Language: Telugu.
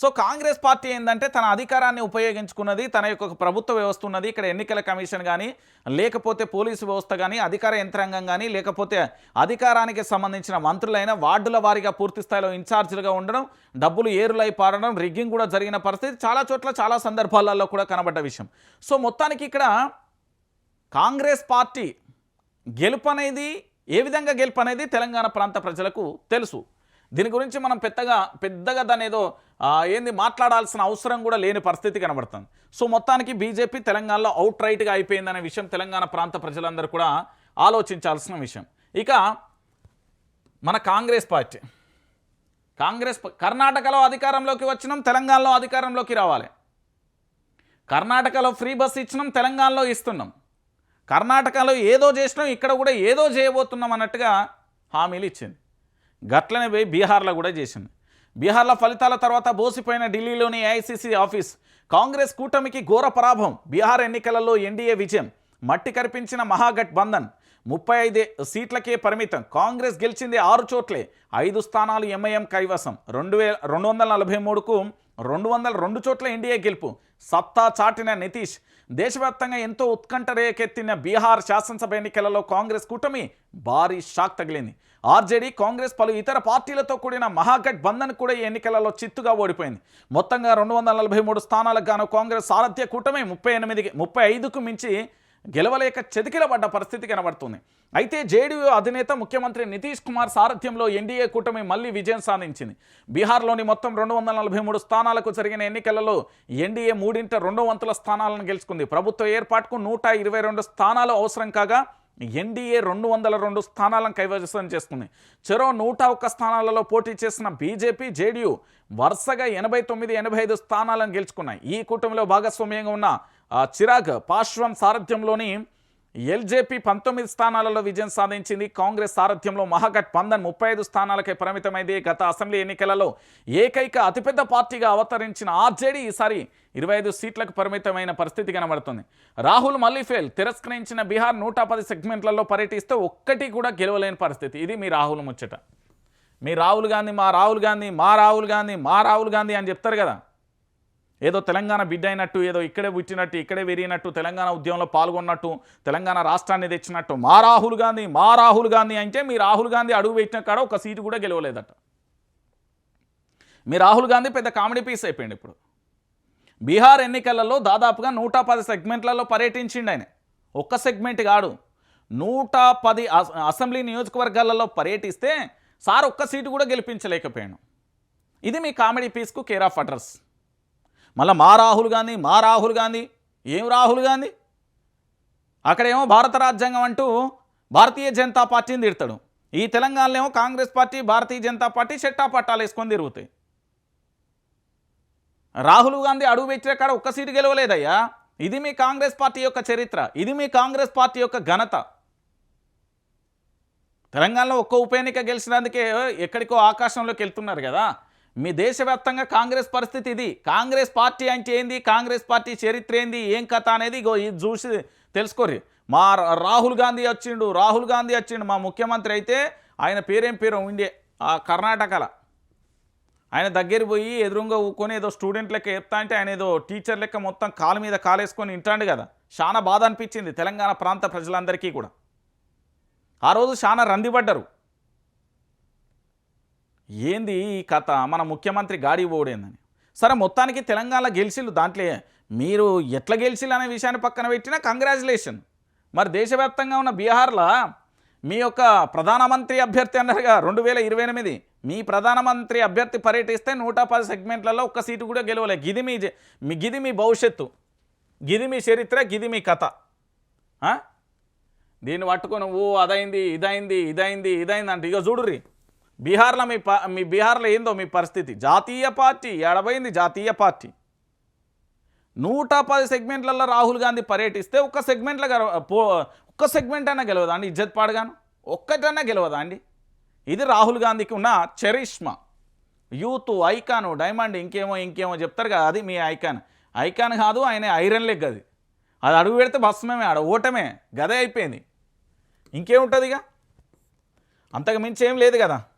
సో కాంగ్రెస్ పార్టీ ఏంటంటే తన అధికారాన్ని ఉపయోగించుకున్నది తన యొక్క ప్రభుత్వ వ్యవస్థ ఉన్నది. ఇక్కడ ఎన్నికల కమిషన్ కానీ లేకపోతే పోలీసు వ్యవస్థ కానీ అధికార యంత్రాంగం కానీ లేకపోతే అధికారానికి సంబంధించిన మంత్రులైన వార్డుల వారీగా పూర్తి స్థాయిలో ఇన్ఛార్జీలుగా ఉండడం డబ్బులు ఏరులై పారడం రిగ్గింగ్ కూడా జరిగిన పరిస్థితి చాలా చోట్ల చాలా సందర్భాలలో కూడా కనబడ్డ విషయం. సో మొత్తానికి ఇక్కడ కాంగ్రెస్ పార్టీ గెలుపు అనేది ఏ విధంగా గెలుపు అనేది తెలంగాణ ప్రాంత ప్రజలకు తెలుసు. దీని గురించి మనం పెద్దగా పెద్దగా దాని ఏదో ఏంది మాట్లాడాల్సిన అవసరం కూడా లేని పరిస్థితి కనబడుతుంది. సో మొత్తానికి బీజేపీ తెలంగాణలో అవుట్ రైట్గా అయిపోయిందనే విషయం తెలంగాణ ప్రాంత ప్రజలందరూ కూడా ఆలోచించాల్సిన విషయం. ఇక మన కాంగ్రెస్ పార్టీ. కాంగ్రెస్ కర్ణాటకలో అధికారంలోకి వచ్చినాం తెలంగాణలో అధికారంలోకి రావాలి. కర్ణాటకలో ఫ్రీ బస్ ఇచ్చినాం తెలంగాణలో ఇస్తున్నాం. కర్ణాటకలో ఏదో చేసినాం ఇక్కడ కూడా ఏదో చేయబోతున్నాం అన్నట్టుగా హామీలు ఇచ్చింది. గట్లనే పోయి బీహార్లో కూడా చేసింది. బీహార్లో ఫలితాల తర్వాత బోసిపోయిన ఢిల్లీలోని ఏఐసిసి ఆఫీస్ కాంగ్రెస్ కూటమికి ఘోర పరాభవం. బీహార్ ఎన్నికలలో ఎన్డీఏ విజయం మట్టి కరిపించిన మహాగఠ్ బంధన్ ముప్పై ఐదు సీట్లకే పరిమితం. కాంగ్రెస్ గెలిచింది ఆరు చోట్లే. ఐదు స్థానాలు ఎంఐఎం కైవసం. రెండు వేల రెండు వందల నలభై మూడుకు రెండు వందల రెండు చోట్ల ఎన్డీఏ గెలుపు. సత్తా చాటిన నితీష్. దేశవ్యాప్తంగా ఎంతో ఉత్కంఠ రేకెత్తిన బీహార్ శాసనసభ ఎన్నికలలో కాంగ్రెస్ కూటమి భారీ షాక్ తగిలింది. ఆర్జేడీ కాంగ్రెస్ పలు ఇతర పార్టీలతో కూడిన మహాగఠ్బంధన్ కూడా ఈ ఎన్నికలలో చిత్తుగా ఓడిపోయింది. మొత్తంగా రెండు వందల నలభై మూడు స్థానాలకు గాను కాంగ్రెస్ సారథ్య కూటమి ముప్పై ఎనిమిదికి ముప్పై ఐదుకు మించి గెలవలేక చెతికిలబడ్డ పరిస్థితి కనబడుతుంది. అయితే జేడీయూ అధినేత ముఖ్యమంత్రి నితీష్ కుమార్ సారథ్యంలో ఎన్డీఏ కూటమి మళ్ళీ విజయం సాధించింది. బీహార్లోని మొత్తం రెండు వందల నలభై మూడు స్థానాలకు జరిగిన ఎన్నికలలో ఎన్డీఏ మూడింట రెండు వంతుల స్థానాలను గెలుచుకుంది. ప్రభుత్వ ఏర్పాటుకు నూట ఇరవై రెండు స్థానాలు అవసరం కాగా ఎన్డీఏ రెండు వందల రెండు స్థానాలను కైవసం చేసుకుంది చెరో నూట ఒక్క స్థానాలలో పోటీ చేసిన బీజేపీ జేడీయూ వరుసగా ఎనభై తొమ్మిది ఎనభై ఐదు స్థానాలను గెలుచుకున్నాయి. ఈ కూటమిలో భాగస్వామ్యంగా ఉన్న చిరాగ్ పార్శ్వం సారథ్యంలోని ఎల్జేపీ పంతొమ్మిది స్థానాలలో విజయం సాధించింది. కాంగ్రెస్ సారథ్యంలో మహాగట్ పందన్ ముప్పై ఐదు స్థానాలకే పరిమితమైంది. గత అసెంబ్లీ ఎన్నికలలో ఏకైక అతిపెద్ద పార్టీగా అవతరించిన ఆర్జేడీ ఈసారి ఇరవై ఐదు సీట్లకు పరిమితమైన పరిస్థితి కనబడుతుంది. రాహుల్ మల్లిఫేల్ తిరస్కరించిన బీహార్ నూట పది సెగ్మెంట్లలో పర్యటిస్తే ఒక్కటి కూడా గెలవలేని పరిస్థితి. ఇది మీ రాహుల్ ముచ్చట. మీ రాహుల్ గాంధీ మా రాహుల్ గాంధీ మా రాహుల్ గాంధీ మా రాహుల్ గాంధీ అని చెప్తారు కదా. ఏదో తెలంగాణ బిడ్డ అయినట్టు ఏదో ఇక్కడే పుట్టినట్టు ఇక్కడే విరిగినట్టు తెలంగాణ ఉద్యమంలో పాల్గొన్నట్టు తెలంగాణ రాష్ట్రాన్ని తెచ్చినట్టు. మా రాహుల్ గాంధీ మా రాహుల్ గాంధీ అంటే మీ రాహుల్ గాంధీ అడుగు పెట్టిన కాడ ఒక సీటు కూడా గెలవలేదట. మీ రాహుల్ గాంధీ పెద్ద కామెడీ పీస్ అయిపోయింది ఇప్పుడు. బీహార్ ఎన్నికలలో దాదాపుగా నూట పది సెగ్మెంట్లలో పర్యటించిండు ఆయన. ఒక్క సెగ్మెంట్ కాడు. నూట పది అస- అసెంబ్లీ నియోజకవర్గాలలో పర్యటిస్తే సార్ ఒక్క సీటు కూడా గెలిపించలేకపోయాను ఇది మీ కామెడీ పీస్కు కేర్ ఆఫ్ అడ్రస్. మళ్ళీ మా రాహుల్ గాంధీ మా రాహుల్ గాంధీ ఏం రాహుల్ గాంధీ? అక్కడేమో భారత రాజ్యాంగం అంటూ భారతీయ జనతా పార్టీని తిడతాడు. ఈ తెలంగాణలో ఏమో కాంగ్రెస్ పార్టీ భారతీయ జనతా పార్టీ చెట్టా పట్టాలు వేసుకొని తిరుగుతాయి. రాహుల్ గాంధీ అడుగు పెట్టిన కాడ ఒక్క సీటు గెలవలేదయ్యా. ఇది మీ కాంగ్రెస్ పార్టీ యొక్క చరిత్ర ఇది మీ కాంగ్రెస్ పార్టీ యొక్క ఘనత. తెలంగాణలో ఒక్క ఉప ఎన్నిక గెలిచినందుకే ఎక్కడికో ఆకాశంలోకి వెళ్తున్నారు కదా. మీ దేశవ్యాప్తంగా కాంగ్రెస్ పరిస్థితి ఇది. కాంగ్రెస్ పార్టీ అంటే ఏంది? కాంగ్రెస్ పార్టీ చరిత్ర ఏంది? ఏం కథ అనేది ఇగో ఇది చూసి తెలుసుకోరి మా రాహుల్ గాంధీ వచ్చిండు. రాహుల్ గాంధీ వచ్చిండు. మా ముఖ్యమంత్రి అయితే ఆయన పేరేం పేరు? ఉండే ఆ కర్ణాటకలో. ఆయన దగ్గర పోయి ఎదురుగా ఊకొని ఏదో స్టూడెంట్ లెక్క చెప్తా అంటే ఆయన ఏదో టీచర్ లెక్క మొత్తం కాలు మీద కాలేసుకొని వింటాడు కదా. చాలా బాధ అనిపించింది తెలంగాణ ప్రాంత ప్రజలందరికీ కూడా. ఆ రోజు చాలా రందిపడ్డరు ఏంది ఈ కథ? మన ముఖ్యమంత్రి గాడి ఓడేందని. సరే మొత్తానికి తెలంగాణ గెలిచిళ్ళు దాంట్లో మీరు ఎట్లా గెలిచిల్లు అనే విషయాన్ని పక్కన పెట్టినా కంగ్రాచులేషన్. మరి దేశవ్యాప్తంగా ఉన్న బీహార్లో మీ యొక్క ప్రధానమంత్రి అభ్యర్థి అన్నారుగా రెండు వేల ఇరవై ఎనిమిది. మీ ప్రధానమంత్రి అభ్యర్థి పర్యటిస్తే నూట పది సెగ్మెంట్లలో ఒక్క సీటు కూడా గెలవలే. గిది మీ మీ గిది మీ భవిష్యత్తు. గిది మీ చరిత్ర గిది మీ కథ. దీన్ని పట్టుకొని ఓ అదైంది ఇదైంది ఇదైంది ఇదైంది అంటే ఇక చూడుర్రీ. బీహార్లో మీ ప మీ బీహార్లో ఏందో మీ పరిస్థితి? జాతీయ పార్టీ ఎడబైంది జాతీయ పార్టీ. నూట పది సెగ్మెంట్లలో రాహుల్ గాంధీ పర్యటిస్తే ఒక్క సెగ్మెంట్లో పో ఒక్క సెగ్మెంట్ అయినా గెలవదా అండి ఇజ్జత్ పాడగాను? ఒక్కటన్నా గెలవదా అండి? ఇది రాహుల్ గాంధీకి ఉన్న చరిష్మా. యూత్ ఐకాను డైమండ్ ఇంకేమో ఇంకేమో చెప్తారు కదా అది మీ ఐకాన్. ఐకాన్ కాదు ఆయన ఐరన్ లెగ్ అది. అది అడుగు పెడితే భస్మమే ఆడ ఓటమే గదే అయిపోయింది. ఇంకేముంటుంది ఇక అంతకు మించి ఏం లేదు కదా.